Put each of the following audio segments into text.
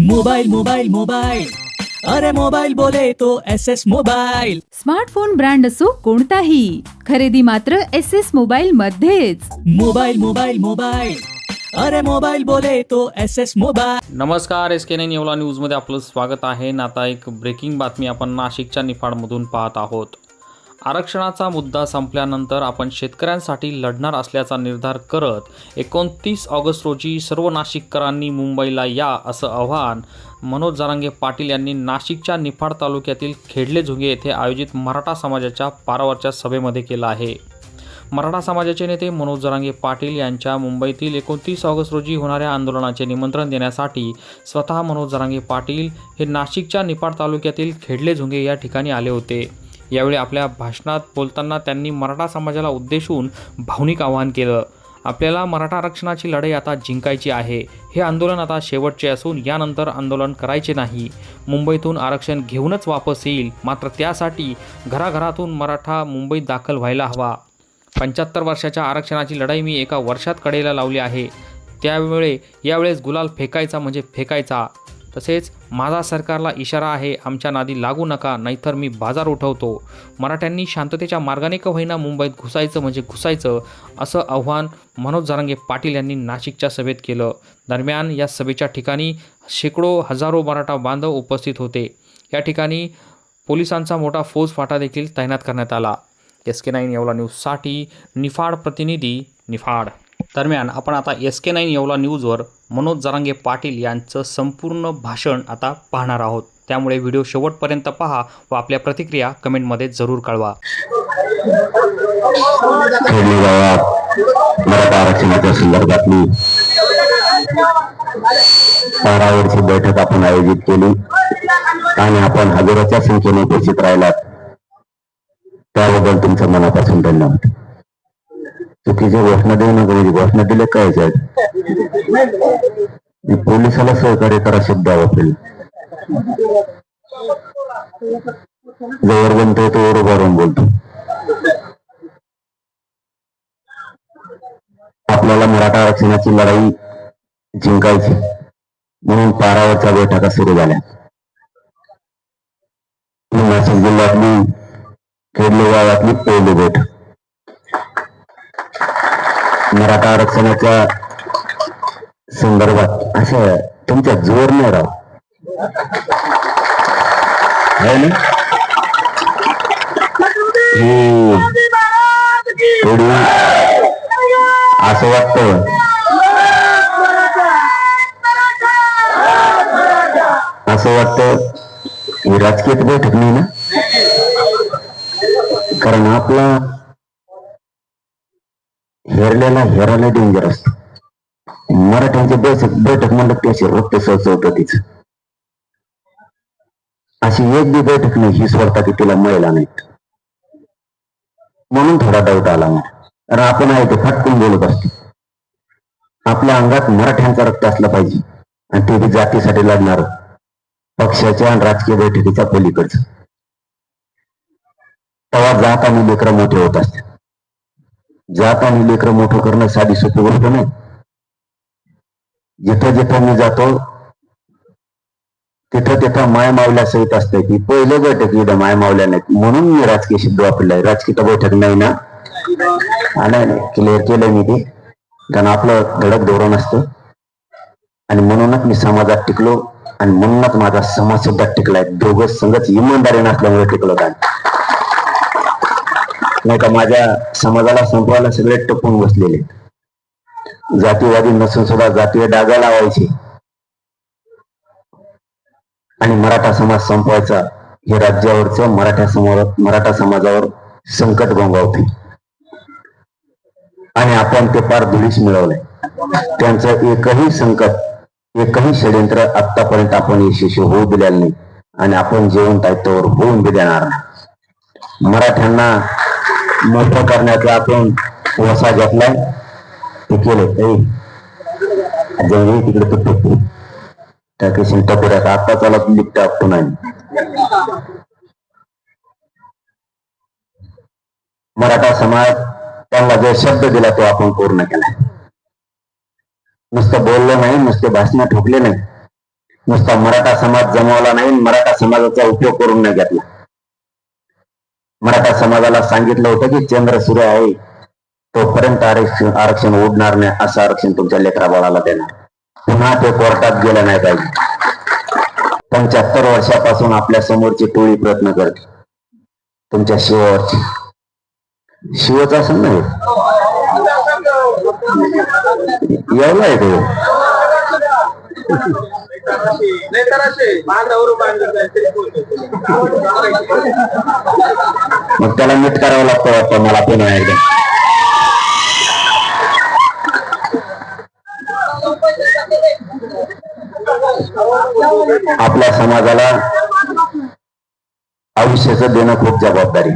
Mobile mobile mobile. अरे mobile बोले तो S S mobile. Smartphone brand असो कोणताही खरेदी मात्र एस एस मोबाईल मध्येच. Mobile mobile mobile. अरे मोबाइल बोले तो एस एस मोबाइल। नमस्कार एस के नाईन येवला न्यूजमध्ये आपलं स्वागत आहे. आणि आता एक ब्रेकिंग बातमी आपण नाशिकच्या निफाडमधून पाहत आहोत. आरक्षणाचा मुद्दा संपल्यानंतर आपण शेतकऱ्यांसाठी लढणार असल्याचा निर्धार करत एकोणतीस ऑगस्ट रोजी सर्व नाशिककरांनी मुंबईला या असं आव्हान मनोज जारांगे पाटील यांनी नाशिकच्या निफाड तालुक्यातील खेडले झुंगे येथे आयोजित मराठा समाजाच्या पारावरच्या सभेमध्ये केलं आहे. मराठा समाजाचे नेते मनोज जरांगे पाटील यांच्या मुंबईतील एकोणतीस ऑगस्ट रोजी होणाऱ्या आंदोलनाचे निमंत्रण देण्यासाठी स्वतः मनोज जरांगे पाटील हे नाशिकच्या निपाड तालुक्यातील खेडले झुंगे या ठिकाणी आले होते. यावेळी आपल्या भाषणात बोलताना त्यांनी मराठा समाजाला उद्देशून भावनिक आवाहन केलं. आपल्याला मराठा आरक्षणाची लढाई आता जिंकायची आहे. हे आंदोलन आता शेवटचे असून यानंतर आंदोलन करायचे नाही. मुंबईतून आरक्षण घेऊनच वापस येईल. मात्र त्यासाठी घराघरातून मराठा मुंबईत दाखल व्हायला हवा. पंच्याहत्तर वर्षाच्या आरक्षणाची लढाई मी एका वर्षात कडेला लावली आहे. त्यावेळे यावेळेस गुलाल फेकायचा म्हणजे फेकायचा. तसेच माझा सरकारला इशारा आहे आमच्या नादी लागू नका नाहीतर मी बाजार उठवतो. मराठ्यांनी शांततेच्या मार्गाने का होईना मुंबईत घुसायचं म्हणजे घुसायचं असं आव्हान मनोज जारंगे पाटील यांनी नाशिकच्या सभेत केलं. दरम्यान या सभेच्या ठिकाणी शेकडो हजारो मराठा बांधव उपस्थित होते. या ठिकाणी पोलिसांचा मोठा फौज फाटा देखील तैनात करण्यात आला. एस के नाईन येवला न्यूजसाठी निफाड प्रतिनिधी निफाड. दरम्यान आपण आता एस के नाईन येवला न्यूजवर मनोज जरांगे पाटील यांचं संपूर्ण भाषण आता पाहणार आहोत. त्यामुळे व्हिडिओ शेवटपर्यंत पहा व आपल्या प्रतिक्रिया कमेंटमध्ये जरूर कळवा. मराठा आरक्षणाच्या संदर्भातली पारावरची बैठक आपण आयोजित केली आणि आपण हजाराच्या संख्येने उपस्थित राहिलात. त्याबद्दल तुमच्या मनापासून धन्यवाद. चुकीच्या घोषणा देऊ नका म्हणजे घोषणा दिल्या काय आहेत मी पोलिसाला सहकार्य करा शब्द वापरेल. जवळ बनतोय तो बरोबर बोलतो. आपल्याला मराठा आरक्षणाची लढाई जिंकायची म्हणून पारावरच्या बैठका सुरू झाल्या. नाशिक जिल्ह्यातली खेडले गावातली पहिली बैठक. मराठा आरक्षणाच्या संदर्भात असं तुमच्या जोर नाही राव. ना? थोडी असं वाटतं. असं वाटतं राजकीय बैठक नाही ना? कारण आपला हेरलेला हेरायला डेंजर असतो. मराठ्यांचे बैठक बैठक म्हणलं त्याचे रक्त सचवतं तिचं अशी एक बी बैठक नाही ही स्वतः की तिला मिळाला नाहीत. म्हणून थोडा डाऊट आला मला. कारण आपण आहे ते फटकून बोलत असतो. आपल्या अंगात मराठ्यांचा रक्त असला पाहिजे. आणि ते बी जातीसाठी लढणार. पक्षाच्या आणि राजकीय बैठकीच्या पलीकडचं. तेव्हा जात आणि लेकरं मोठे होत असतात जात आणि लेकरं मोठं करणं साधी सोपी गोष्ट नाही. जिथं जिथं मी जातो तिथं तिथं माय मावल्या सहित असते. की पहिलं बैठक इथं माय मावल्या नाहीत म्हणून मी राजकीय शब्द वापरलाय. राजकीय बैठक नाही ना? नाही क्लिअर केलंय मी ते. कारण आपलं धडक धोरण असतं. आणि म्हणूनच मी समाजात टिकलो. आणि म्हणूनच माझा समाज सुद्धा टिकलाय. दोघं संगच इमानदारी नसल्यामुळे टिकलो काय नाही का माझ्या समाजाला संपवायला सगळे टपून बसलेले जातीवादी नसून सुद्धा जातीय डागा लावायचे. आणि मराठा समाज संपवायचा हे राज्यावरचं मराठा समाजात मराठा समाजावर संकट गोंगावते. आणि आपण ते पार धुळीस मिळवलंय. त्यांचं एकही संकट एकही षडयंत्र आतापर्यंत आपण यशस्वी होऊ दिलेलं नाही. आणि आपण जेवण तायतोवर होऊन बी देणार मराठ्यांना मोठं करण्याचा आपण वसा घेतलाय ते केलं. जेवढी तिकडे तो टोपू. त्या किशन टपुऱ्यात आता चालत लिफ्ट आपतो नाही मराठा समाज त्यांना जो शब्द दिला तो आपण पूर्ण केला. नुसतं बोललो नाही नुसते भाषण ठोकले नाही. नुसता मराठा समाज जमवला नाही मराठा समाजाचा उपयोग करून नाही घेतला. मराठा समाजाला सांगितलं होतं की चंद्र सूर्य आहे तोपर्यंत आरक्षण आरक्षण उडणार नाही असं आरक्षण तुमच्या लेकरा बाळाला देणार. पुन्हा ते कोर्टात गेलं नाही पाहिजे. पंच्याहत्तर वर्षापासून आपल्या समोरची टोळी प्रयत्न करते. तुमच्या शिवावरची शिवच असं ना एवढं आहे ते. मग त्याला मीट करावं लागतं वाटतं मला पुन्हा एकदा. आपल्या समाजाला आयुष्याचं देणं खूप जबाबदारी.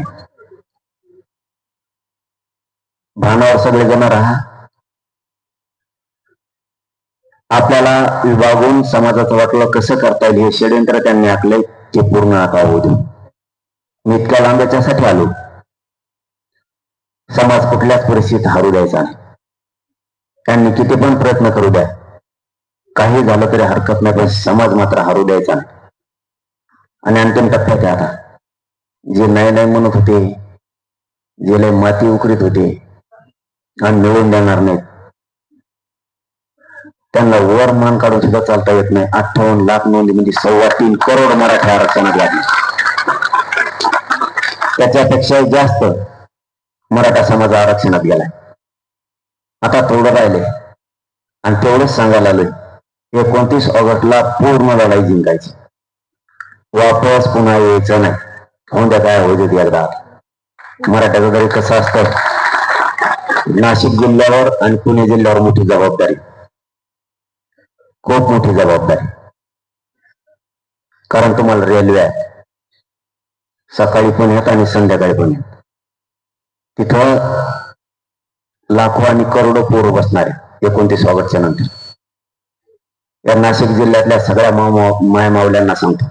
भानावर सगळेजण राहा आपल्याला विभागून समाजाचं वाटलं कसं करता येईल हे षडयंत्र त्यांनी आखले ते पूर्ण आता होऊ दे. मी इतक्या लांब याच्यासाठी आलो. समाज कुठल्याच परिस्थितीत हरू द्यायचा नाही. त्यांनी किती पण प्रयत्न करू द्या. काही झालं तरी हरकत नाही पण समाज मात्र हरू द्यायचा नाही. आणि अंतिम टप्प्यात आहे आता. जे नाही नाही म्हणत होते जे लय माती उकरीत होते आणि मिळवून देणार नाहीत. त्यांना वर मान काढून सुद्धा चालता येत नाही. अठ्ठावन्न लाख नोंदी म्हणजे सव्वा तीन करोड मराठी आरक्षणात लागले. त्याच्यापेक्षा जास्त मराठा समाज आरक्षणात गेलाय. आता थोडं राहिले. आणि तेवढंच सांगायला आलोय एकोणतीस ऑगस्टला पूर्ण लढाई जिंकायची. वापस पुन्हा यायचं नाही. होऊन द्या काय होऊ एकदा. मराठ्याचं तरी कसं असतं? नाशिक जिल्ह्यावर आणि पुणे जिल्ह्यावर मोठी जबाबदारी. खूप मोठी जबाबदारी. कारण तुम्हाला रेल्वे आहे. सकाळी पुण्यात आणि संध्याकाळी पुण्यात तिथं लाखो आणि करोडो पोरं बसणार आहे एकोणतीस ऑगस्टच्या नंतर. या नाशिक जिल्ह्यातल्या सगळ्या मामा- मायमावल्यांना सांगतो.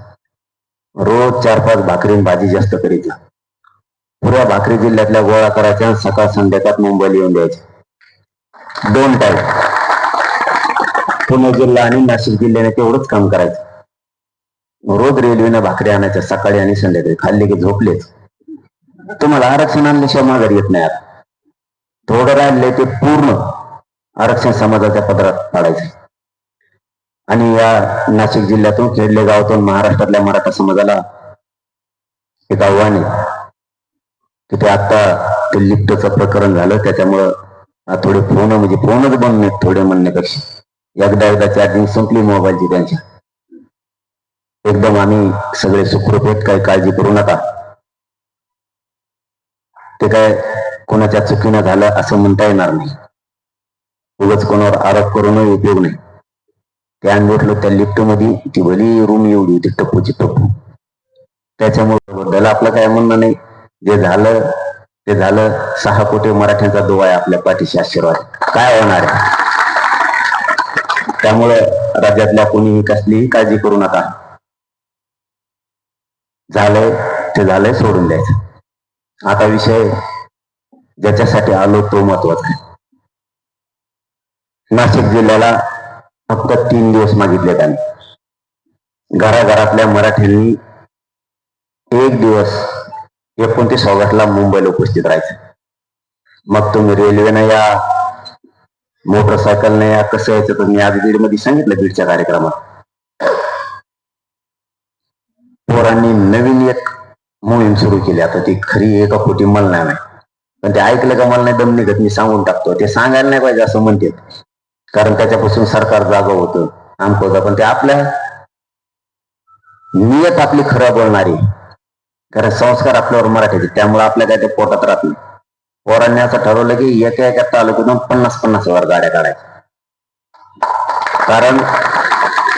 रोज चार पाच भाकरी भाजी जास्त करीत जा. पुऱ्या भाकरी जिल्ह्यातल्या गोळा करायच्या सकाळ संध्याकाळ मुंबईला येऊन द्यायच्या. दोन टाईम पुणे जिल्हा आणि नाशिक जिल्ह्याने तेवढंच काम करायचं. रोज रेल्वेनं भाकरी आणायच्या सकाळी आणि संध्याकाळी. खाल्ले की झोपलेच. तुम्हाला आरक्षण आणल्याशिवाय माघारी येत नाही आता. थोडं राहिले ते पूर्ण आरक्षण समाजाच्या पदरात पाडायचे. आणि या नाशिक जिल्ह्यातून खेडले गावातून महाराष्ट्रातल्या मराठा समाजाला एक आव्हान आहे. की ते आता ते लिप्तचं प्रकरण झालं त्याच्यामुळं थोडे फोन म्हणजे फोनच बंद नाहीत थोडे म्हणण्यापेक्षा. एकदा एकदा चार्जिंग संपली मोबाईलची त्यांच्या. एकदम आम्ही सगळे सुखरूप आहेत काही काळजी करू नका. ते काय कोणाच्या चुकीनं झालं असं म्हणता येणार नाही. उगाच कोणावर आरोप करूनही उपयोग नाही. ते आम्ही भेटलो त्या लिफ्टमध्ये ती भली रूम एवढी होती टप्पूची टप्पू त्याच्यामुळे बद्दल आपलं काय म्हणणं नाही. जे झालं ते झालं. सहा कोटी मराठ्यांचा दुवा आहे आपल्या पाठीशी आशीर्वाद. काय होणार आहे? त्यामुळे राज्यातल्या कोणीही कसलीही काळजी करू नका. झालंय ते झालंय सोडून द्यायचं. आता विषय ज्याच्यासाठी आलो तो महत्त्वाचा आहे. नाशिक जिल्ह्याला फक्त तीन दिवस मागितले त्यांनी घराघरातल्या मराठ्यांनी एक दिवस एकोणतीस ऑगस्टला मुंबईला उपस्थित राहायचं. मग तुम्ही रेल्वेनं या मोटरसायकलने या कसं यायचं तर मी आज बीडमध्ये सांगितलं बीडच्या कार्यक्रमात. पोरांनी नवीन एक मोहीम सुरू केली. आता ती खरी एका खोटी मला नाही पण ते ऐकलं का मला नाही दम निघत मी सांगून टाकतो. ते सांगायला नाही पाहिजे असं म्हणते. कारण त्याच्यापासून सरकार जागा होतं. आमक पण ते आपल्या नियत आपली खरं बोलणारी. कारण संस्कार आपल्यावर मराठीचे त्यामुळे आपल्या काय ते पोटात राहत नाही. पोरांनी असं ठरवलं की एका एका तालुक्यातून पन्नास पन्नास हजार गाड्या काढायच्या. कारण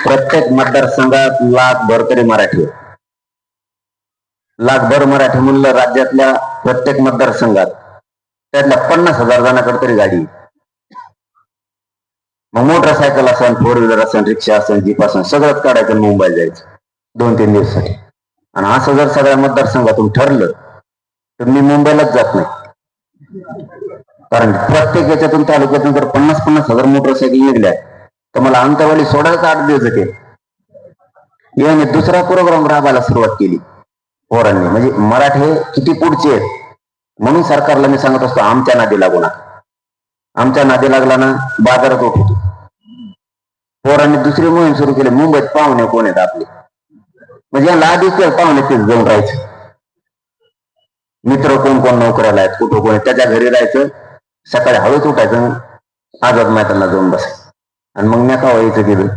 प्रत्येक मतदारसंघात लाखभर तरी मराठी लाखभर मराठी म्हणलं राज्यातल्या प्रत्येक मतदारसंघात त्यातल्या पन्नास हजार जणांकडे तरी गाडी मग मोटरसायकल असेल फोर व्हीलर असेल रिक्षा असेल जीप असेल सगळंच काढायचं आणि मुंबईला जायचं. दोन तीन दिवसासाठी. आणि असं जर सगळ्या मतदारसंघातून ठरलं तर मी मुंबईलाच जात नाही. कारण प्रत्येक याच्यातून तालुक्यातून जर पन्नास पन्नास हजार मोटरसायकल निघल्या तर मला अंतवाली सोडायचा आठ दिवस येते याने दुसरा प्रोग्राम राबायला सुरुवात केली पोरांनी. म्हणजे मराठे किती पुढचे आहेत? म्हणून सरकारला मी सांगत असतो आमच्या नादी लागू नका. आमच्या नादी लागला ना बाजारात उठतो पोरांनी दुसरी मोहीम सुरू केली मुंबईत पाहुणे कोण आहेत आपले? म्हणजे याला आधीच पाहुणे तेच जाऊन राहायचं. मित्र कोण कोण नोकऱ्याला आहेत कुठं कोण त्याच्या घरी राहायचं सकाळी हळूच उठायचं आझाद मैदानाला जाऊन बसायचं. आणि मग मी व्हायचं गेलं.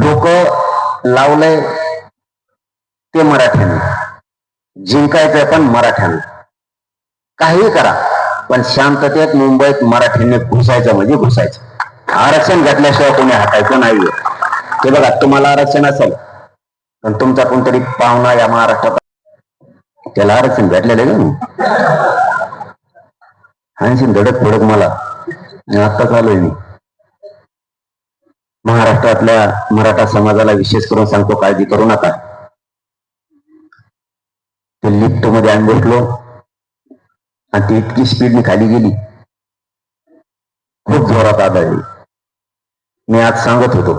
डोकं लावलंय ते मराठ्याने. जिंकायचंय पण मराठ्यांना. काही करा पण शांततेत मुंबईत मराठ्यांनी घुसायचं म्हणजे घुसायचं. आरक्षण घेतल्याशिवाय कोणी हटायचं नाही ते बघा तुम्हाला आरक्षण असेल पण तुमचा कोणतरी पाहुणा या महाराष्ट्रात त्याला आरक्षण भेटलेलं आहे का ऐंशी धडक फडक मला. आता चालू मी. महाराष्ट्रातल्या मराठा समाजाला विशेष करून सांगतो काळजी करू नका. ते लिफ्टमध्ये आम्ही बसलो आणि ती इतकी स्पीडने खाली गेली. खूप जोरात आदळली. मी आज सांगत होतो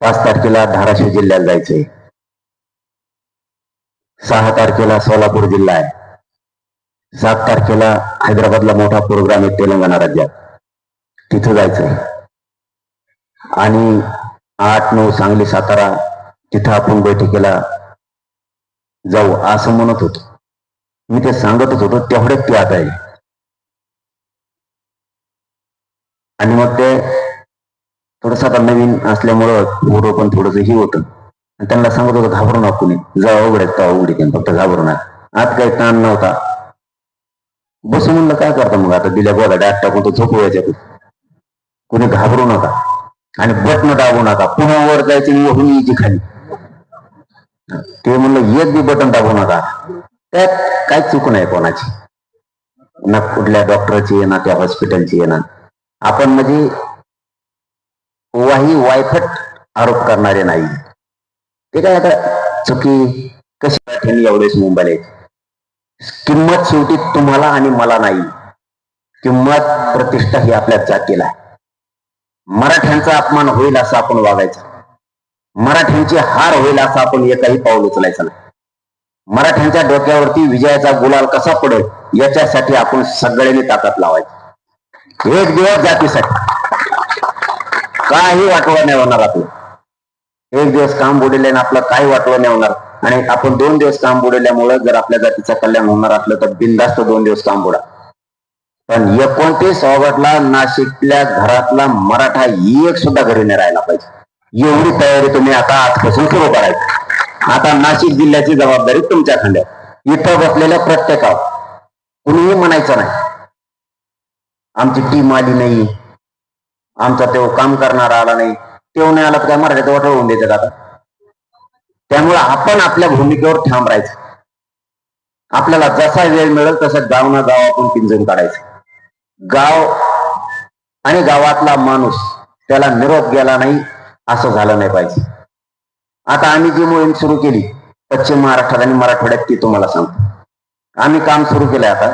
पाच तारखेला धाराशिव जिल्ह्यात जायचंय. सहा तारखेला सोलापूर जिल्हा आहे. सात तारखेला हैदराबादला मोठा प्रोग्राम आहे तेलंगणा राज्यात. तिथं जायचं आणि आठ नऊ सांगली सातारा तिथं आपण बैठकीला जाऊ असं म्हणत होतो. मी ते सांगतच होतो तेवढेच ते आता आहे आणि मग ते थोडस आता नवीन असल्यामुळं पोरं पण थोडस हे होतं. आणि त्यांना सांगत होतो घाबरू नका कुणी. जा अवघड आहे अवघड फक्त घाबरू नका. आत काही ताण नव्हता. बसून म्हणलं काय करता मग आता? दिल्या गोदा डाट टाकून तो झोपू याच्यात कुणी घाबरू नका आणि बटन दाबू नका. पुन्हा वर जायचे वरून यायची खाली. ते म्हणलं एक बी बटन दाबू नका. त्यात काय चूक नाही कोणाची. ना कुठल्या डॉक्टरची ना त्या हॉस्पिटलची ना. आपण म्हणजे वाही वायफट आरोप करणारे नाही. ते काय आता चुकी? कशी त्यांनी एवढेच मुंबईला किंमत शेवटी तुम्हाला आणि मला नाही. किंमत प्रतिष्ठा ही आपल्या जातीला आहे. मराठ्यांचा अपमान होईल असं आपण वागायचं. मराठ्यांची हार होईल असं आपण एकही पाऊल उचलायचं नाही. मराठ्यांच्या डोक्यावरती विजयाचा गुलाल कसा पडेल याच्यासाठी आपण सगळ्यांनी ताकद लावायची. एक दिवस जातीसाठी. काही वाटवं नाही होणार आपलं एक दिवस काम बुडलेलं आपलं काही वाटलं नाही होणार. आणि आपण दोन दिवस काम बुडवल्यामुळं जर आपल्या जातीचं कल्याण होणार असलं तर बिंदास्त दोन दिवस काम बुडा. पण एकोणतीस ऑगस्टला नाशिकल्या घरातला मराठा एक सुद्धा घरी नाही राहायला पाहिजे. एवढी तयारी तुम्ही आता आजपासून सुरू करायची. आता नाशिक जिल्ह्याची जबाबदारी तुमच्या खांद्यात इथं बसलेल्या प्रत्येकावर. कुणीही म्हणायचं नाही. आमची टीम आली नाही. आमचा तो काम करणारा आला नाही. तेव्हा नाही आला तर काय मराठ्यात वाटळ होऊन द्यायचं आता. त्यामुळे आपण आपल्या भूमिकेवर ठाम राहायचं. आपल्याला जसा वेळ मिळेल तसं गाव ना गाव आपण पिंजून काढायचं. गाव आणि गावातला माणूस त्याला निरोप गेला नाही असं झालं नाही पाहिजे. आता आम्ही जी मोहीम सुरू केली पश्चिम महाराष्ट्रात आणि मराठवाड्यात ती तुम्हाला सांगतो. आम्ही काम सुरू केलंय आता.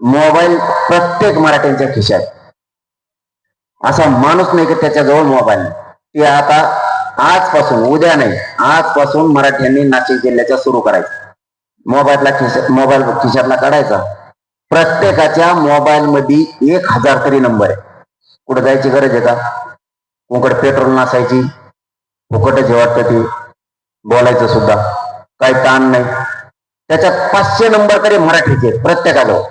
मोबाईल प्रत्येक मराठ्यांच्या खिशात असा माणूस नाही की त्याच्याजवळ मोबाईल नाही. ते आता आजपासून उद्या नाही आजपासून मराठ्यांनी नाशिक जिल्ह्याच्या सुरू करायचं. मोबाईलला खिश मोबाईल खिशातला काढायचा. प्रत्येकाच्या मोबाईल मध्ये एक हजार तरी नंबर आहे. कुठं जायची गरज आहे का? कोणकडे पेट्रोल नसायची. फुकटच वाटतं ते. बोलायचं सुद्धा. काही ताण नाही. त्याच्यात पाचशे नंबर तरी मराठीचे आहेत, प्रत्येकाजवळ.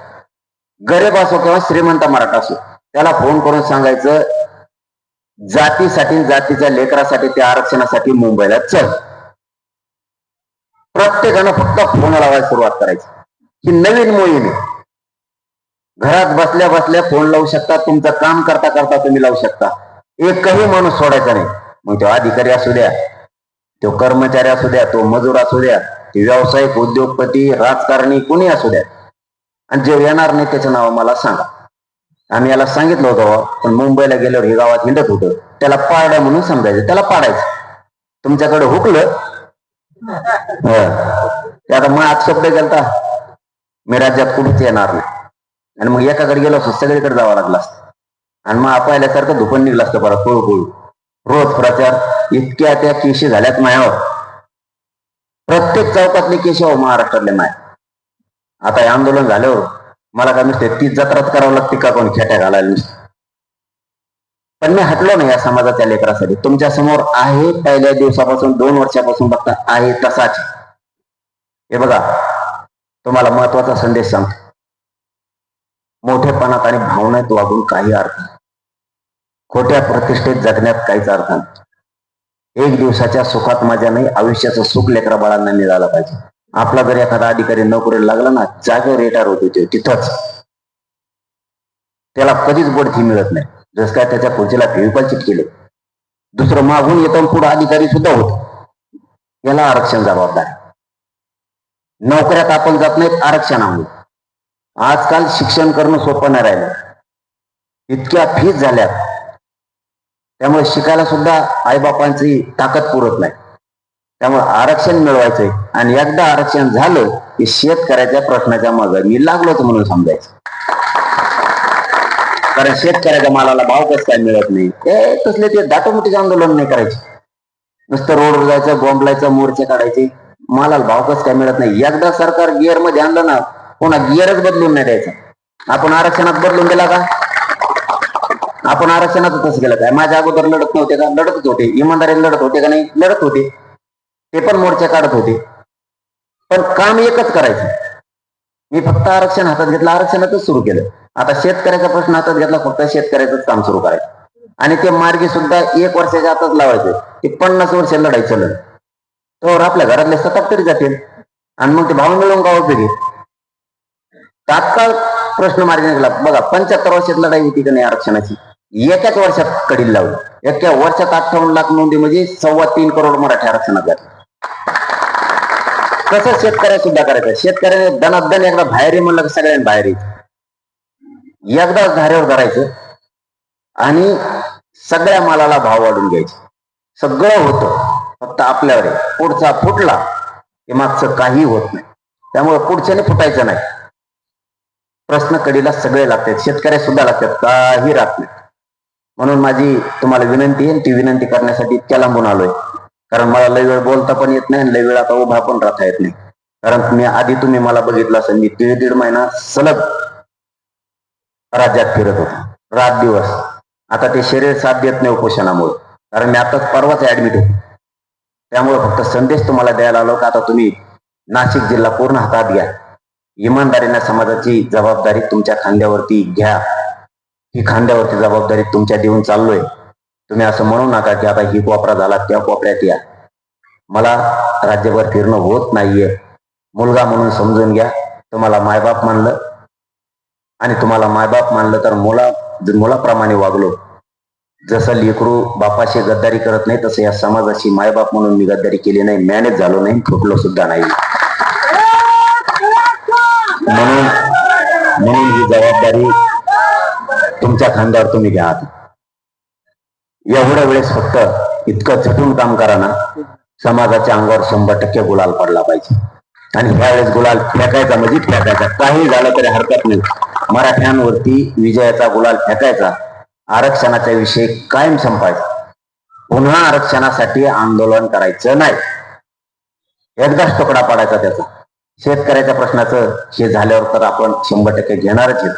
गरीब असो किंवा श्रीमंत मराठा असो. त्याला फोन करून सांगायचं जातीसाठी जातीच्या लेकरासाठी त्या आरक्षणासाठी मुंबईला चल. प्रत्येकानं फक्त फोन लावायला सुरुवात करायची. ही नवीन मोहीम आहे. घरात बसल्या बसल्या फोन लावू शकता तुमचं काम करता करता तुम्ही लावू शकता. एकही माणूस सोडायचा नाही. मग तो अधिकारी असू द्या तो कर्मचारी असू द्या तो मजूर असू द्या ते व्यावसायिक उद्योगपती राजकारणी कुणी असू द्या. आणि जे येणार नाही त्याचं नाव मला सांगा. आम्ही याला सांगितलं होतं पण मुंबईला गेल्यावर हे गावात हिंडत होतं. त्याला पाडा म्हणून समजायचं. त्याला पाडायचं. तुमच्याकडे हुकलं? ते आता मग आज शब्द गेलता. मी राज्यात कुठेच येणार नाही. आणि मग एकाकडे गेलो असतो सगळीकडे जावं लागलं असतं. आणि मग आपल्यासारखं धुपण निघलं असतं परत पळू रोज प्रचार. इतक्या त्या केशी झाल्यात मायावर. प्रत्येक चौकातले केशी हो महाराष्ट्रातले माय. आता हे आंदोलन झाल्यावर मला काय नुसते तीच जत्रात करावं लागते का कोण खेट्या घालायला नुसते? पण मी हटलो नाही या समाजाच्या लेकरासाठी. तुमच्यासमोर आहे पहिल्या दिवसापासून दोन वर्षापासून बघता आहे तसाच. हे बघा तुम्हाला महत्त्वाचा संदेश सांगतो. मोठेपणात आणि भावनेत वागून काही अर्थ नाही. खोट्या प्रतिष्ठेत जगण्यात काहीच अर्थ नाही. एक दिवसाच्या सुखात माझ्या नाही आयुष्याचं सुख लेकरा बाळांना मिळालं पाहिजे. आपला जर एखादा अधिकारी नोकरीला लागला ना जागेवर रिटायर होतो ते तिथंच. त्याला कधीच बढती मिळत नाही. जस काय त्याच्या खुर्चीला फेविकॉल चिटकेले दुसरं मागून येतो पुढे अधिकारी सुद्धा होत. याला आरक्षण जबाबदार. नोकऱ्यात आपण जात नाहीत आरक्षणामुळे. आजकाल शिक्षण करणं सोपं नाही राहिलं. इतक्या फीज झाल्यात. त्यामुळे शिकायला सुद्धा आईबापांची ताकद पुरत नाही. त्यामुळे आरक्षण मिळवायचंय. आणि एकदा आरक्षण झालं की शेतकऱ्याच्या प्रश्नाच्या मागे मी लागलोच म्हणून समजायचं. कारण शेतकऱ्याच्या मालाला भाव कसं काय मिळत नाही? ते तसले ते दाटोमोटीचे आंदोलन नाही करायचे. नुसतं रोडवर जायचं बॉम्बलायचं मोर्चे काढायचे. मालाला भाव कसं काय मिळत नाही? एकदा सरकार गिअरमध्ये आणलं ना पुन्हा गिअरच बदलून नाही द्यायचा. आपण आरक्षणात बदलून दिला का? आपण आरक्षणात तसं केलं काय? माझ्या अगोदर लढत नव्हते का? लढतच होते. इमानदारीने लढत होते का नाही? लढत होते. ते पण मोर्चा काढत होते. पण काम एकच करायचं. मी फक्त आरक्षण हातात घेतलं आरक्षणातच सुरू केलं. आता शेतकऱ्याचा प्रश्न हातात घेतला फक्त शेतकऱ्याचंच काम सुरू करायचं. आणि ते मार्गी सुद्धा एक वर्षाच्या आताच लावायचे. ते पन्नास वर्ष लढायचं चलन तर आपल्या घरातले सतत तरी जातील. आणि मग ते भाव मिळवून का उपयोगी तात्काळ प्रश्न मार्गी निघाला. बघा पंच्याहत्तर वर्षात लढाई होती का नाही आरक्षणाची? एकाच वर्षात कडील लावली. एका वर्षात अठ्ठावन्न लाख नोंदी म्हणजे सव्वा तीन करोड मराठी आरक्षणात घातले कसं शेतकऱ्या सुद्धा करायचं? शेतकऱ्याने दनादन एकदा बाहेर ये म्हणलं की सगळ्यांनी बाहेर येत एकदाच धारेवर धरायचं आणि सगळ्या मालाला भाव वाढून घ्यायचे. सगळं होतं. फक्त आपल्यावर आहे. पुढचा फुटला हे मागचं काही होत नाही. त्यामुळे पुढच्याने फुटायचं नाही. प्रश्न कडीला सगळे लागतात. शेतकऱ्या सुद्धा लागतात. काही राहत नाही. म्हणून माझी तुम्हाला विनंती आहे ती विनंती करण्यासाठी इतक्या लांबून आलोय. कारण मला लय वेळ बोलता पण येत नाही आणि लय वेळ आता उभा पण राहता येत नाही. कारण मी आधी तुम्ही मला बघितलं असेल मी दीड दीड महिना सलग राज्यात फिरत होतो. रात दिवस. आता ते शरीर साथ देत नाही उपोषणामुळे. कारण मी आताच परवाच ऍडमिट होतो. त्यामुळे फक्त संदेश तुम्हाला द्यायला आलो का आता तुम्ही नाशिक जिल्हा पूर्ण हातात घ्या. इमानदारीने समाजाची जबाबदारी तुमच्या खांद्यावरती घ्या. ही खांद्यावरती जबाबदारी तुमच्या देऊन चाललोय. तुम्ही असं म्हणू नका की आता ही कोपरा झाला त्या कोपऱ्यात या. मला राज्यभर फिरणं होत नाहीये. मुलगा म्हणून समजून घ्या. तुम्हाला मायबाप मानलं. आणि तुम्हाला मायबाप मानलं तर मुला मुलाप्रमाणे वागलो. जसं लेकरू बापाशी गद्दारी करत नाही तसं या समाजाशी मायबाप म्हणून मी गद्दारी केली नाही मॅनेज झालो नाही फुटलो सुद्धा नाही. म्हणून म्हणून ही जबाबदारी तुमच्या खांद्यावर तुम्ही घ्या आता. एवढ्या वेळेस फक्त इतकं झटून काम करा ना समाजाच्या अंगावर शंभर टक्के गुलाल पडला पाहिजे. आणि ह्यावेळेस गुलाल फेकायचा म्हणजे फेकायचा. काही झालं तरी हरकत नाही. मराठ्यांवरती विजयाचा गुलाल फेकायचा आरक्षणाच्या विषयी कायम संपायचा. पुन्हा आरक्षणासाठी आंदोलन करायचं नाही. एकदाच तुकडा पाडायचा त्याचा. शेतकऱ्याच्या प्रश्नाचं हे झाल्यावर तर आपण शंभर टक्के घेणारच आहे.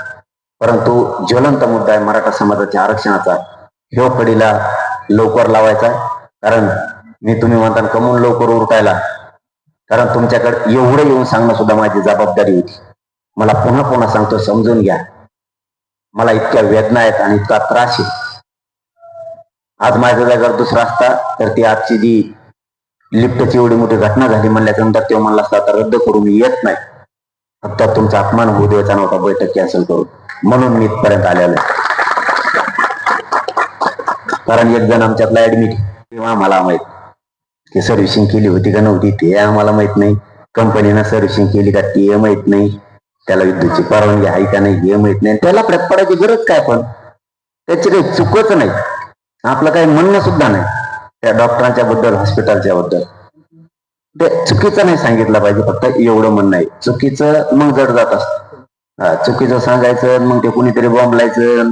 परंतु ज्वलंत मुद्दा आहे मराठा समाजाच्या आरक्षणाचा. ह्यो कडीला लवकर लावायचा कारण मी तुम्ही म्हणता कमून लवकर उरकायला. कारण तुमच्याकडे एवढं येऊन सांगणं सुद्धा माझी जबाबदारी होती. मला पुन्हा पुन्हा सांगतो समजून घ्या. मला इतक्या वेदना आहेत आणि इतका त्रास आहे. आज माझ्या जागेवर दुसरा असता तर ती आजची जी लिफ्टची एवढी मोठी घटना झाली म्हणल्यानंतर तेव्हा म्हणला असता आता रद्द करून येत नाही. फक्त तुमचा अपमान होऊ द्यायचा नव्हता बैठक कॅन्सल करून. म्हणून मी इथपर्यंत आलेलो आहे. कारण एक जण आमच्यातला ऍडमिट तेव्हा आम्हाला माहीत की सर्व्हिसिंग केली होती का नव्हती ते आम्हाला माहीत नाही. कंपनीनं सर्व्हिसिंग केली का ते माहीत नाही. त्याला विद्युतची परवानगी आहे का नाही हे माहीत नाही. त्याला प्रत पडायची गरज काय पण? त्याची काही चुकच नाही. आपलं काही म्हणणं सुद्धा नाही. त्या डॉक्टरांच्या बद्दल हॉस्पिटलच्या बद्दल. ते चुकीचं नाही सांगितलं पाहिजे फक्त एवढं म्हणणं आहे. चुकीचं मग जड जात असत. चुकीचं सांगायचं मग ते कुणीतरी बॉम्ब लायचं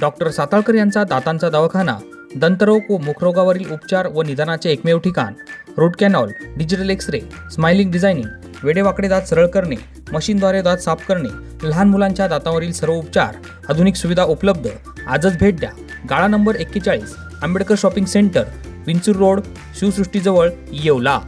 डॉक्टर साताळकर यांचा दातांचा दवाखाना दंतरोग व मुखरोगावरील उपचार व निदानाचे एकमेव ठिकाण. Root canal digital X ray smiling designing वेडेवाकडे दात सरळ करणे मशीनद्वारे दात साफ करणे लहान मुलांच्या दातावरील सर्व उपचार आधुनिक सुविधा उपलब्ध. आजच भेट द्या. गाळा नंबर एक्केचाळीस Ambedkar shopping centre Vinchur road शिवसृष्टीजवळ Yeola.